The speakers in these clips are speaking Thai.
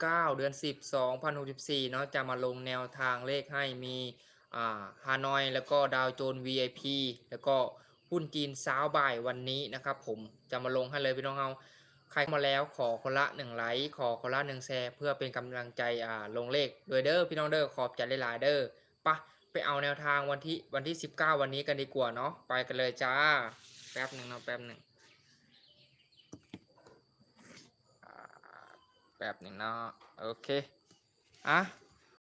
19เดือน10 2064เนาะจะมาลงแนวทางเลขให้มีอ่าฮานอย แล้วก็ดาวโจน VIP แล้วก็หุ้นจีนสาวบ่ายวันนี้นะครับผมจะมาลงให้เลยพี่น้องเอาใครมาแล้วขอคนละ1ไลค์ขอคนละ1แชร์เพื่อเป็นกำลังใจอ่าลงเลขโดยเด้อพี่น้องเด้อขอบใจหลายๆเด้อปะไปเอาแนวทางวันที่วันที่ 19 วันนี้กันดีกว่าเนาะไปกันเลยจ้า แป๊บหนึ่งเนาะแป๊บหนึ่ง อ่า แป๊บหนึ่งเนาะโอเคอะ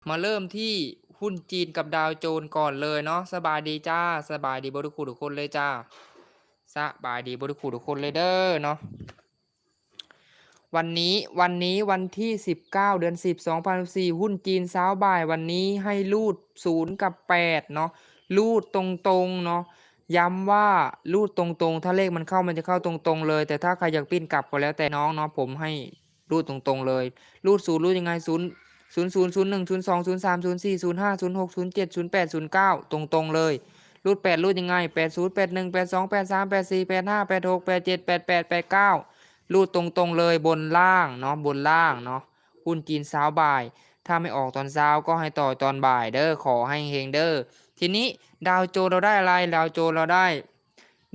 มาเริ่มที่หุ้นจีนกับดาวโจนส์ก่อนเลยเนาะสบายดีจ้าสบายดีบริคูทุกคนเลยจ้าสบายดีบริคูทุกคนเลยเด้อเนาะวันนี้วันนี้วันที่ 19 เดือน 10 2014หุ้นจีนเช้าบ่ายวันนี้ให้รูด 0 กับ 8 เนาะรูดตรงๆเนาะย้ำว่ารูดตรงๆ ถ้าเลขมันเข้ามันจะเข้าตรงๆเลย แต่ถ้าใครอยากปิ้นกลับก็แล้วแต่น้องเนาะผมให้ รูดตรงๆเลย รูดศูนย์รูดยังไงศูนย์ศูนย์ศูนย์ศูนย์หนึ่งศูนย์สองศูนย์สามศูนย์สี่ศูนย์ห้าศูนย์หกศูนย์เจ็ดศูนย์แปดศูนย์เก้าตรงๆเลย รูดแปดรูดยังไงแปดศูนย์แปดหนึ่งแปดสองแปดสามแปดสี่แปดห้าแปดหกแปดเจ็ดแปดแปดแปดเก้ารูดตรงๆเลยบนล่างเนาะบนล่างเนาะหุ้นจีนเช้าบ่าย ถ้าไม่ออกตอนเช้าก็ให้ต่อตอนบ่ายเด้อขอให้เฮงเด้อทีนี้ดาวโจเราได้อะไรดาวโจเราได้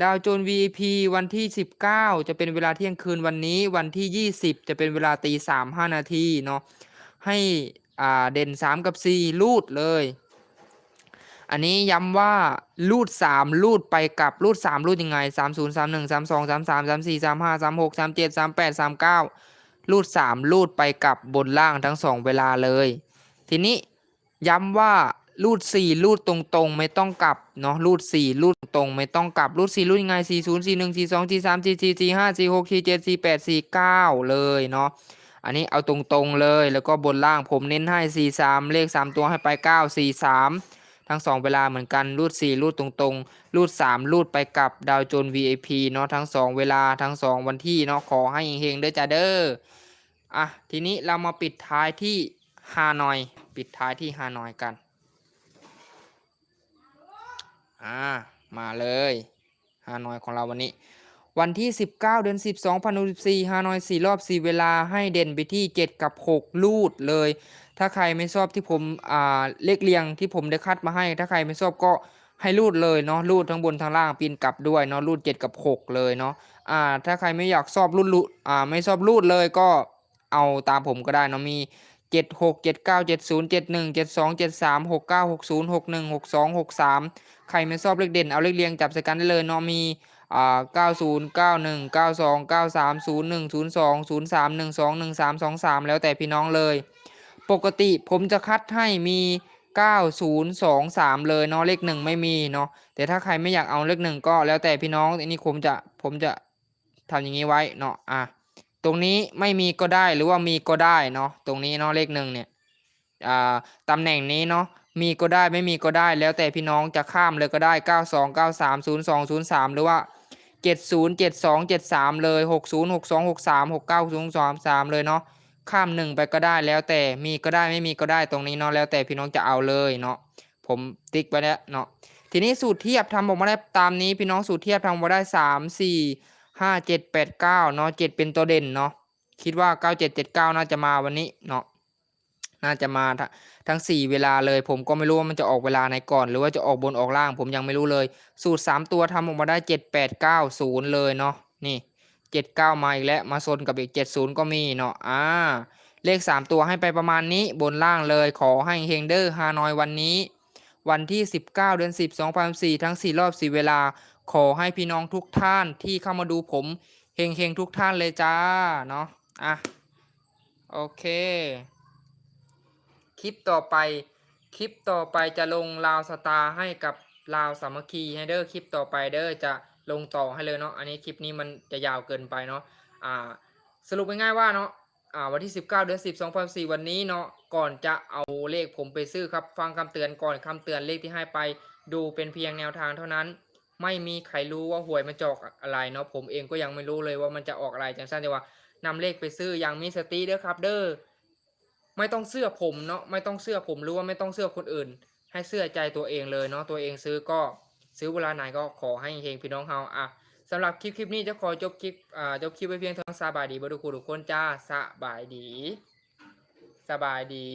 ดาวโจน VIP วันที่ 19 จะเป็นเวลาเที่ยงคืนวันนี้ วันที่ 20 จะเป็นเวลาตีสามห้านาทีเนาะให้อ่าเด่น 3 กับ 4 ลูดเลย อันนี้ย้ำว่าลูด 3 ลูดไปกับลูด 3 ลูดยังไง 3 0 3 1 3 2 3 3 3 4 3 5 3 6 3 7 3 8 3 9 ลูด 3 ลูดไปกับบนล่างทั้ง 2 เวลาเลย ทีนี้ย้ำว่า ลูด4ลูดตรงๆ ไม่ต้องกลับเนาะลูด4ลูดตรงไม่ต้องกลับลูด4ลูดยังไง4 0 4 1 4 2 4 3 4 4 4 5 4 6 4 7 4 8 4 9เจ็ดสี่แปดสี่เก้าเลยเนาะอันนี้เอาตรงๆเลยแล้วก็บนล่างผมเน้นให้4 3เลข3ตัวให้ไป9 4 3ทั้ง2เวลาเหมือนกันรูด4รูดตรงๆ รูด3รูดไปกับดาวโจน VIP เนาะทั้ง2เวลาทั้ง2วันที่เนาะขอให้เฮงๆเด้อจ้าเด้ออะทีนี้เรามาปิดท้ายที่ฮานอย ปิดท้ายที่ฮานอยกัน อ่ามาเลยฮานอยของเราวันนี้ วันที่ 19 เดือน 10 2014ฮานอย 4 รอบ 4 เวลาให้เด่นไปที่ 7 กับ 6 ลูดเลย ถ้าใครไม่ชอบที่ผมอ่าเลขเรียงที่ผมได้คัดมาให้ ถ้าใครไม่ชอบก็ให้รูดเลยเนาะรูดทั้งบนทั้งล่างปีนกลับด้วยเนาะรูด 7 กับ 6 เลยเนาะอ่าถ้าใครไม่อยากชอบรูดรูดอ่าไม่ชอบรูดเลยก็เอาตามผมก็ได้เนาะมี 7 6 7 9 7 0 7 1 7 2 7 3 6 9 6 0 6 1 6 2 6 3ใครไม่ชอบเลขเด่นเอาเลขเรียงจับใส่กันได้เลยเนาะมีอ่าเก้าศูนย์เก้าหนึ่งเก้าสองเก้าสามศูนย์หนึ่งศูนย์สองศูนย์สามหนึ่งสองหนึ่งสามสองสามแล้วแต่พี่น้องเลย ปกติผมจะคัดให้มีเก้าศูนย์สองสามเลยเนาะเลขหนึ่งไม่มีเนาะแต่ถ้าใครไม่อยากเอาเลขหนึ่งก็แล้วแต่พี่น้องอันนี้ผมจะผมจะทำอย่างนี้ไว้เนาะอะ ตรงนี้ไม่มีก็ได้หรือว่ามีก็ได้เนาะตรงนี้เนาะเลขหนึ่งเนี่ยอ่าตำแหน่งนี้เนาะมีก็ได้ไม่มีก็ได้แล้วแต่พี่น้องจะข้ามเลยก็ได้ 92 93 02 03 หรือว่า 70 72 73 เลย 60 62 63 69 02 3เลยเนาะข้ามหนึ่งไปก็ได้แล้วแต่มีก็ได้ไม่มีก็ได้ตรงนี้เนาะแล้วแต่พี่น้องจะเอาเลยเนาะผมติ๊กไว้แล้วเนาะทีนี้สูตรเทียบทำออกมาได้ตามนี้พี่น้องสูตรเทียบทำออกมาได้ 3 4 5 7 8 9เก้าเนาะ7เป็นตัวเด่นเนาะคิดว่า97 79น่าจะมาวันนี้เนาะน่าจะมาทั้ง4เวลาเลย ผมก็ไม่รู้ว่ามันจะออกเวลาไหนก่อน หรือว่าจะออกบนออกล่าง ผมยังไม่รู้เลย สูตร3ตัวทำออกมาได้7 8 9 0เก้าศูนย์เลยเนาะนี่79มาอีกแล้วมาซนกับอีก70ก็มีเนาะอ่าเลข3ตัวให้ไปประมาณนี้บนล่างเลยขอให้เฮงเดอร์ฮานอยวันนี้ วันที่ 19 เดือน 10 2004ทั้ง 4 รอบ 4 เวลา ขอให้พี่น้องทุกท่านที่เข้ามาดูผมเฮงเฮงๆทุกท่านเลยจ้าเนาะอะโอเค คลิปต่อไป คลิปต่อไปจะลงลาวสตาร์ให้กับลาวสามัคคีให้เด้อคลิปต่อไปเด้อจะลงต่อให้เลยเนาะอันนี้คลิปนี้มันจะยาวเกินไปเนาะอ่าสรุปง่ายๆว่าเนาะอ่าวันที่ 19 เดือน 10 2004วันนี้เนาะก่อนจะเอาเลขผมไปซื้อครับ ฟังคำเตือนก่อนคำเตือนเลขที่ให้ไป ดูเป็นเพียงแนวทางเท่านั้น ไม่มีใครรู้ว่าหวยมันจะออกอะไรเนาะผมเองก็ยังไม่รู้เลยว่ามันจะออกอะไรจังสั้นแต่ว่านำเลขไปซื้ออย่างมีสติเด้อครับ เด้อไม่ต้องเสื้อผมเนาะไม่ต้องเสื้อผมหรือว่าไม่ต้องเสื้อคนอื่น ให้เสื้อใจตัวเองเลยเนาะตัวเองซื้อก็ซื้อเวลาไหนก็ขอให้เฮงพี่น้องเฮาอะสำหรับคลิปคลิปนี้จะขอจบคลิปอ่าจบคลิปไว้เพียงเท่านี้สบายดีบทุกคนทุกคนจ้าสบายดี สบายดี